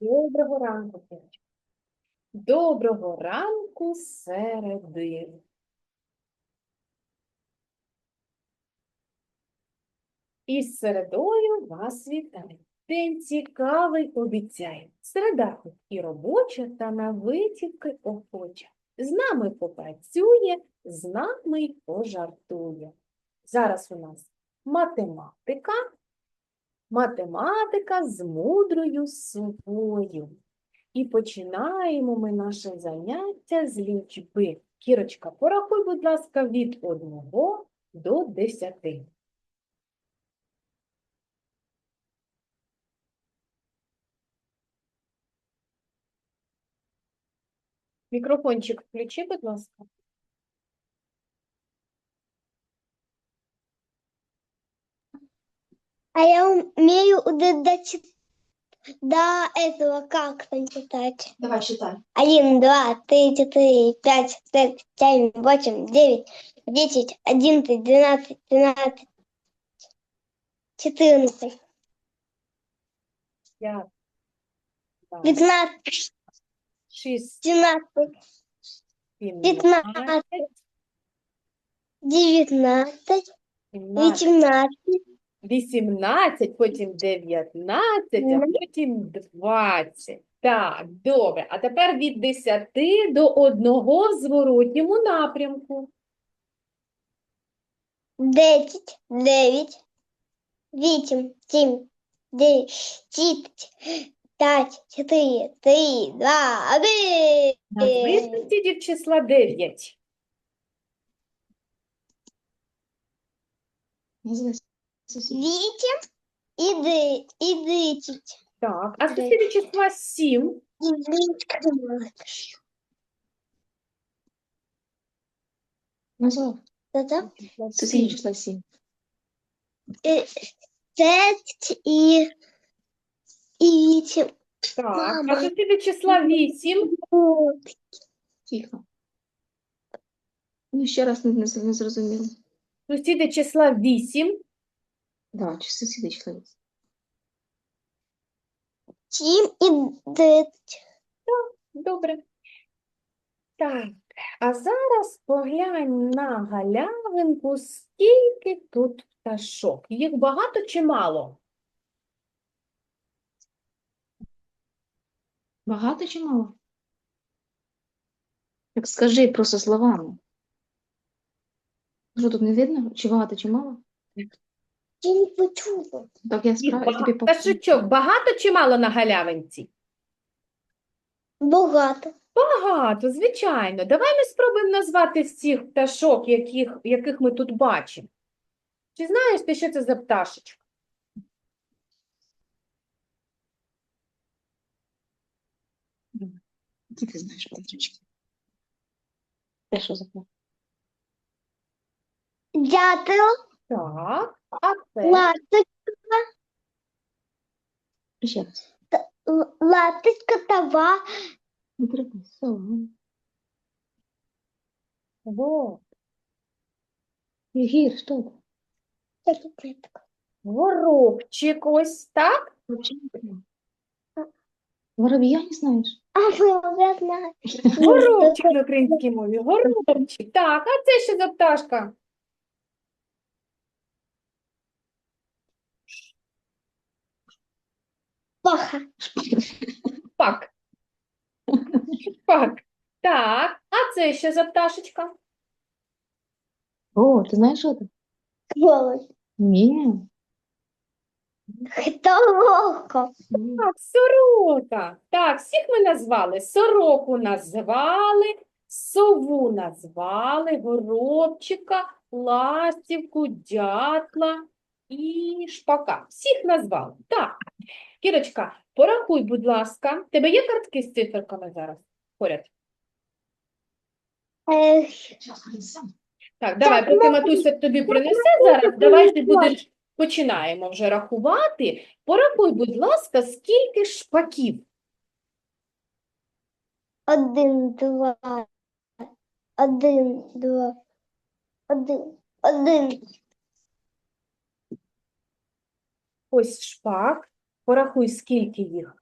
Доброго ранку, Кирочка. Доброго ранку, середи. Із середою вас вітаю. День цікавий обіцяє. Середа хоч і робоча, та на витівки охоча. З нами попрацює, з нами й пожартує. Зараз у нас математика. Математика з мудрою совою. І починаємо ми наше заняття з лічби. Кірочка, порахуй, будь ласка, від 1 до 10. Мікрофончик включи, будь ласка. А я умею до, до, чит- до этого как там читать? Давай, читай. Один, два, три, четыре, пять, шесть, семь, восемь, девять, десять, одиннадцать, двенадцать, тринадцать, четырнадцать, 5, 2, пятнадцать, 6, семнадцать, 17, пятнадцать, девятнадцать, 17, восемнадцать, 18, потім 19, а потім 20. Так, добре. А тепер від 10 до 1 в зворотньому напрямку. десять, девять, восемь, семь, девять, десять, пять, четыре, три, два, один. Назви сусідів числа 9. Назви сусідів. Восемь и, ды, и десять. Так, а Дев'ять. сусідів числа 7. И десять. Назвав. Это Сусідів числа сім. э, пять и, и восемь. Так, а Мама. сусідів числа 8. Тихо. Ну, ще раз не, не, з- не зрозуміло. Сусіди числа 8. Да, сусіди числа вісім. Семь. Добре. Так, а зараз поглянь на галявинку, скільки тут пташок. Їх багато чи мало? Багато чи мало? Так скажи просто словами. Що тут не видно? Чи багато, чи мало? Я не почула. Так я Їх я тобі бага- покажу. Пташечок багато чи мало на галявинці? Богато. Багато, звичайно. Давай ми спробуємо назвати всіх пташок, яких, яких ми тут бачимо. Чи знаєш ти, що це за пташечка? Які ти знаєш пташечки? Це що за пташка? Дятел, Так, а це? ласточка, Ще раз. л- ласточка, сова, Не треба. Сова. Во, Гір, що це? Горобчик ось, так? Вообще не понимаю. Воробья не знаєш? А вы уже знаете. Горобчик на українській мові. Горобчик. Так, а це що за пташка? Плохо. Пак. Пак. Так, а це що за пташечка? О, ти знаєш, що це? Голос. Ні. Это локо. Так, сорока. Так, всіх ми назвали. Сороку назвали, сову назвали, горобчика, ластівку, дятла і шпака. Всіх назвали. Так. Кірочка, порахуй, будь ласка. Тебе є картки з циферками зараз поряд? Принесемо. Так, давай, поки матуся тобі принесе зараз, давай ти будеш, починаємо вже рахувати. Порахуй, будь ласка, скільки шпаків? Один, два. Один, два. Один. Один. Ось шпак. Порахуй, скільки їх.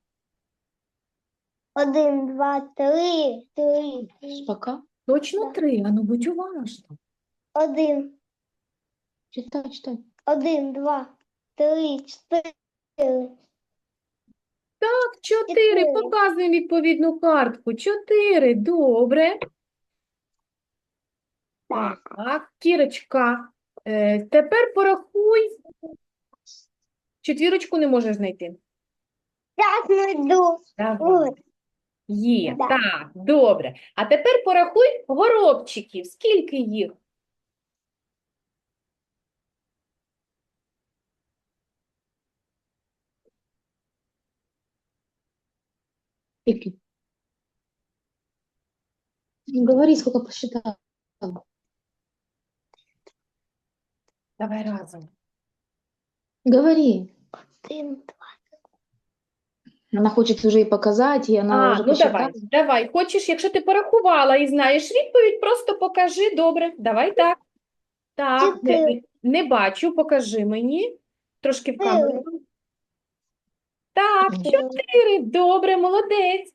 Один, два, три, три, Пока. Точно три, а ну будь уважна. один, Читай, читай. один, два, три, чотири. Так, чотири. Чотири. Показуємо відповідну картку. Чотири. Добре. Так, Кірочка, е, тепер порахуй. Четвірочку не можеш знайти. Так, найду. Давай. Є, Да. так, добре. А тепер порахуй горобчиків. Скільки їх? Скільки? Говори, сколько посчитала. Давай разом. Говори. Один, Она хочет уже и показать, и она А, уже ну давай, посчитала. давай. Хочеш, якщо ти порахувала і знаєш відповідь, просто покажи. Добре, давай так. Так, не, не бачу, покажи мені. Трошки в камеру. Так, чотири. Добре, молодець.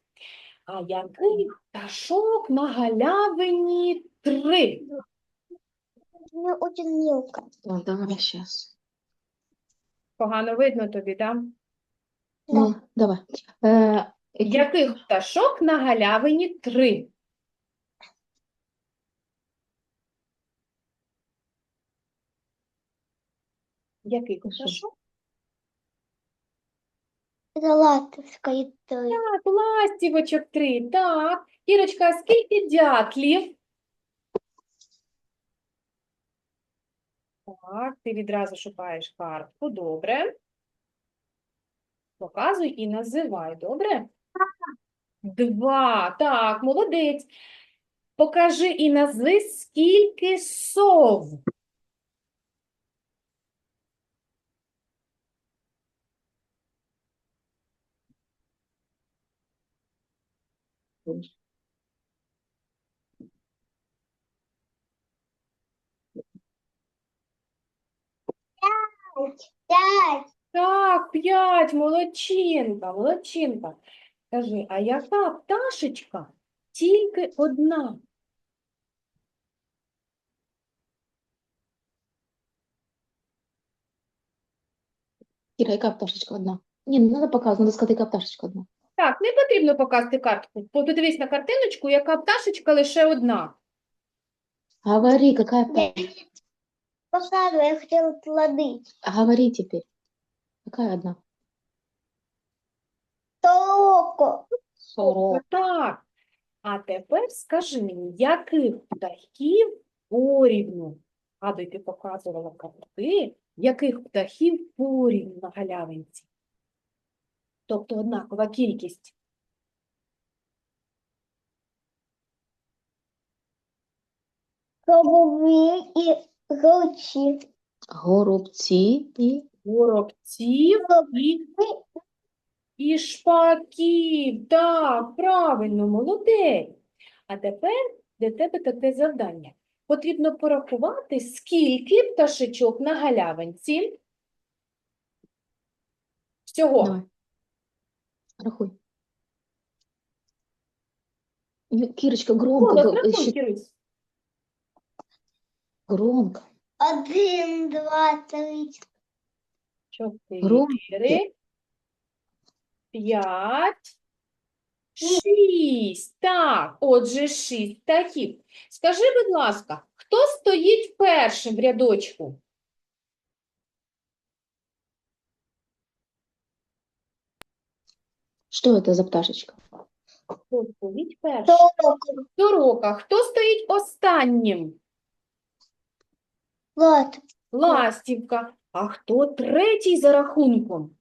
А який пташок на галявині три? Мне очень мелко. О, давай сейчас. Погано видно тобі, так? Ну, давай. Э, Яких пташок на галявині три? Яких пташок? Ластівочок три. Так. Кірочка, а скільки дятлів? Так, ти відразу шукаєш картку. Добре. Показуй і називай. Добре? Два. Так, молодець. Покажи і назви, скільки сов. Пять. Так, п'ять, молодчинка, молодчинка. Скажи, а яка пташечка тільки одна? Кира, яка пташечка одна? Ні, не надо показувати, надо сказати, яка пташечка одна. Так, не потрібно показувати картку. Подивись на картиночку, яка пташечка лише одна. Говори, яка пташечка? Показывай, я хотела плоды. Говори теперь. Какая одна? Толоко. Сорок. Так. А тепер скажи мені, яких птахів порівну? Гадуй, ти показувала карти, яких птахів порівну на галявинці? Тобто однакова кількість. Голуби и голчи. Горобці і Горобців і, і шпаків. Так, правильно, молодець. А тепер для тебе таке завдання. Потрібно порахувати, скільки пташечок на галявинці. Всього. Давай. Рахуй. Ю- Кирочка, громко, Голос, г- рахуй, Кирюсь. Громко. Один, два, три, Громко. П'ять, шість. Так, отже, шість птахів. Скажи, будь ласка, хто стоїть першим в рядочку? Что это за пташечка? Хто стоїть першим? толоко. Сорока. Хто стоїть останнім? Вот. Ластівка. А хто третій за рахунком?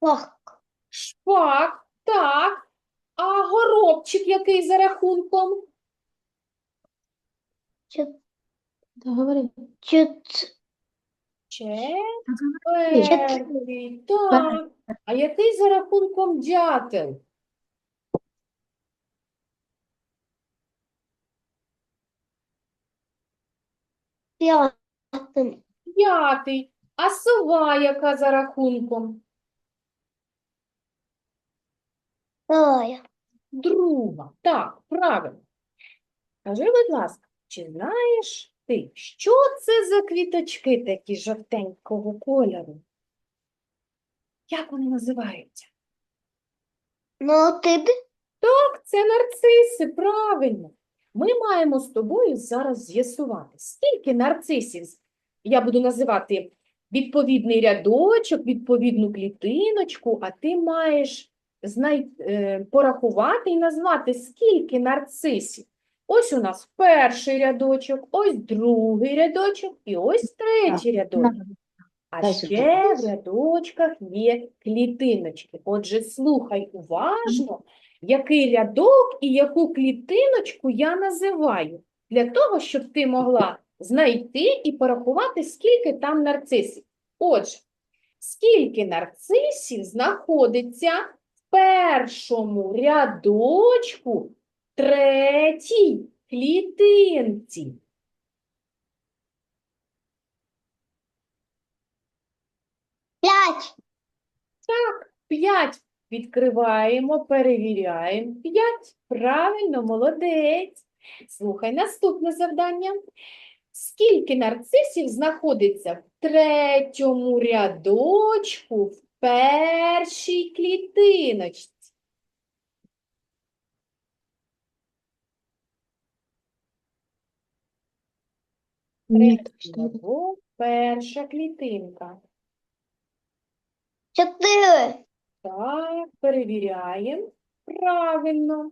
Ох, Шпак. Так. А горобчик який за рахунком? Да, говори. чуть Четвертий. Так. А який за рахунком дятел? Пятым. П'ятий. А сова яка за рахунком? Вторая. Друга. Так, правильно. Скажи, будь ласка, чи знаєш ти, що це за квіточки такі жовтенького кольору? Як вони називаються? Ну, д- Так, це нарциси, правильно. Ми маємо з тобою зараз з'ясувати, скільки нарцисів. Я буду називати відповідний рядочок, відповідну клітиночку, а ти маєш знай... е, порахувати і назвати, скільки нарцисів. Ось у нас перший рядочок, ось другий рядочок і ось третій рядочок. А ще в рядочках є клітиночки. Отже, слухай уважно, який рядок і яку клітиночку я називаю, для того, щоб ти могла знайти і порахувати, скільки там нарцисів. Отже, скільки нарцисів знаходиться в першому рядочку третій клітинці? пять. Так, п'ять. Відкриваємо, перевіряємо. П'ять. Правильно, молодець. Слухай, наступне завдання. Скільки нарцисів знаходиться в третьому рядочку в першій клітиночці? Нет, перша клітинка. Четыре. Так, перевіряємо. Правильно.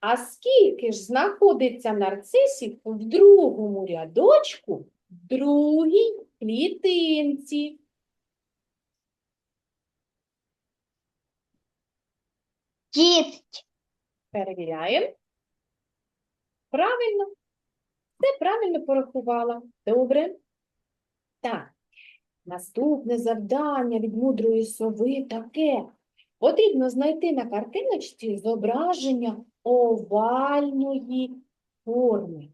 А скільки ж знаходиться нарцисів в другому рядочку, в другій клітинці? Десять. Перевіряємо. Правильно. Все правильно порахувала. Добре. Так. Наступне завдання від мудрої сови таке. Потрібно знайти на картиночці зображення овальної форми.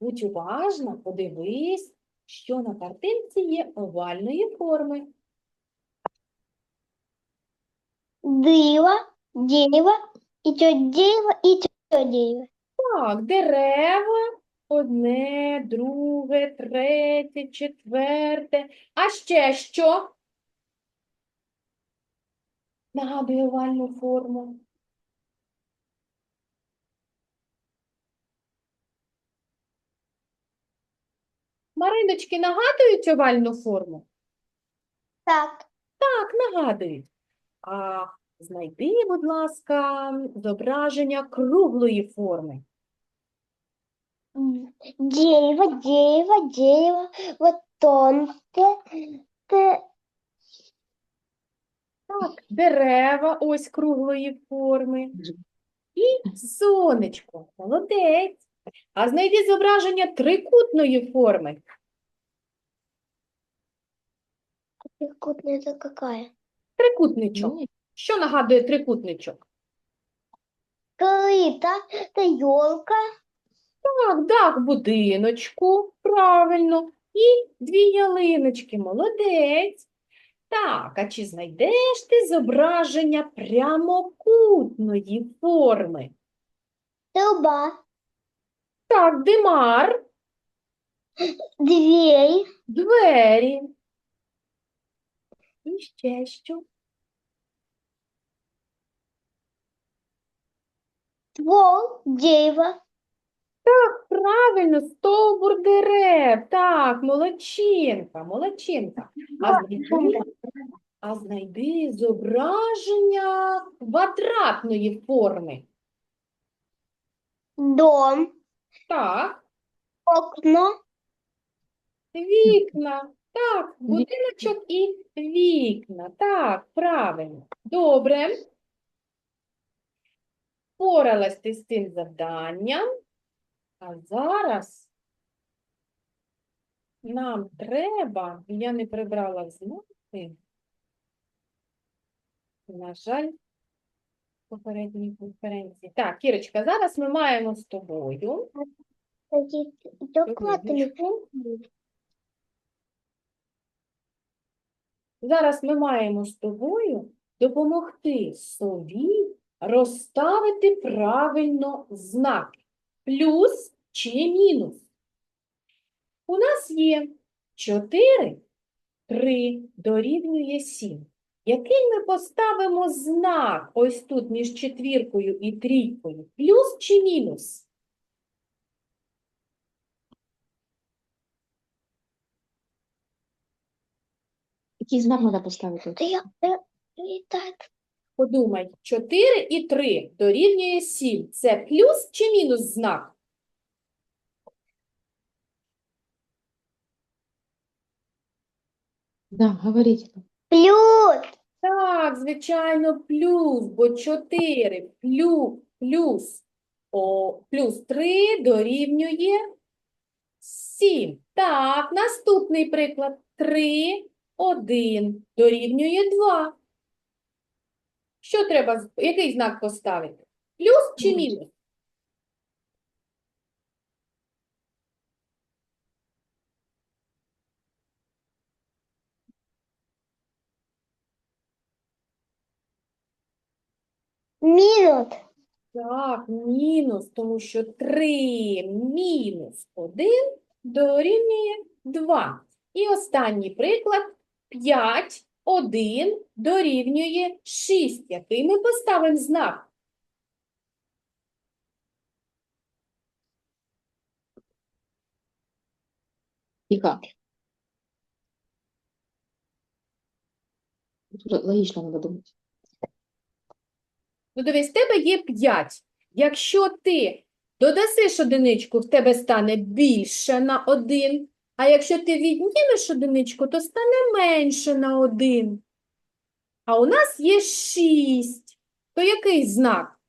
Будь уважна, подивись, що на картинці є овальної форми. Дерево, дерево, и то дерево, и то дерево. Так, дерева, одне, друге, третє, четверте. А ще що? Нагадує овальну форму. Мариночки нагадують овальну форму? Так. Так, нагадують. А знайди, будь ласка, зображення круглої форми М, Дерево, дерево, дерево. Вот тонкое. т- Так, дерева ось круглої форми. І сонечко. Молодець. А знайди зображення трикутної форми. Трикутная это какая? Трикутничок. Нет. Що нагадує трикутничок? Крыта, это елка. Так, дах будиночку, правильно. І дві ялиночки. Молодець. Так, а чи знайдеш ти зображення прямокутної форми? Труба. Так, димар, Дверь. двері. І ще що? Ствол. Дерево. Правильно, стовбур дерев. Так, молодчинка, молодчинка. А знайди, а знайди зображення квадратної форми. Дом. Так, Окно. вікна. Так, будиночок і вікна. Так, правильно. Добре. Впоралась ти з цим завданням. А зараз нам треба, я не прибрала знаки, на жаль, попередній конференції. Так, Кірочка, зараз ми маємо з тобою. Зараз ми маємо з тобою допомогти сові розставити правильно знаки плюс чи мінус. У нас є 4, 3 дорівнює 7. Який ми поставимо знак ось тут між четвіркою і трійкою? Плюс чи мінус? Який знак треба поставити? Я, я, и так. Подумай, 4 і 3 дорівнює 7. Це плюс чи мінус знак? Да, говоріть. Плюс. Так, звичайно, плюс, бо 4 плюс, плюс, о, плюс 3 дорівнює 7. Так, наступний приклад. 3, 1 дорівнює 2. Що треба, який знак поставити? Плюс чи мінус? Минус. Так, мінус, тому що 3 мінус 1 дорівнює 2. І останній приклад 5, 1 дорівнює 6. Який ми поставимо знак? Тихо. Тут логічно треба думати. Ну, дивись, в тебе є 5. Якщо ти додасиш одиничку, в тебе стане більше на 1. А якщо ти віднімеш одиничку, то стане менше на 1. А у нас є 6. То який знак?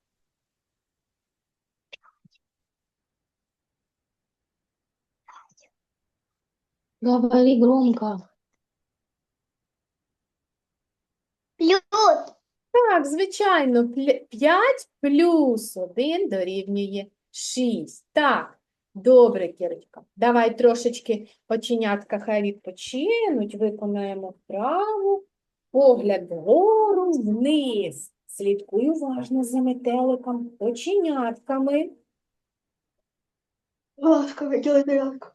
Говори громко. Плюс. Так, звичайно, 5 плюс 1 дорівнює 6. Так, добре, Кірочка. Давай трошечки оченятка хай відпочинуть, виконаємо вправу. Погляд вгору, вниз. Слідкуй уважно за метеликом, оченятками. Ласково, делай зарядку.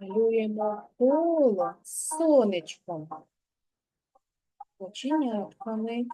Малюємо коло з сонечком. Оченятками.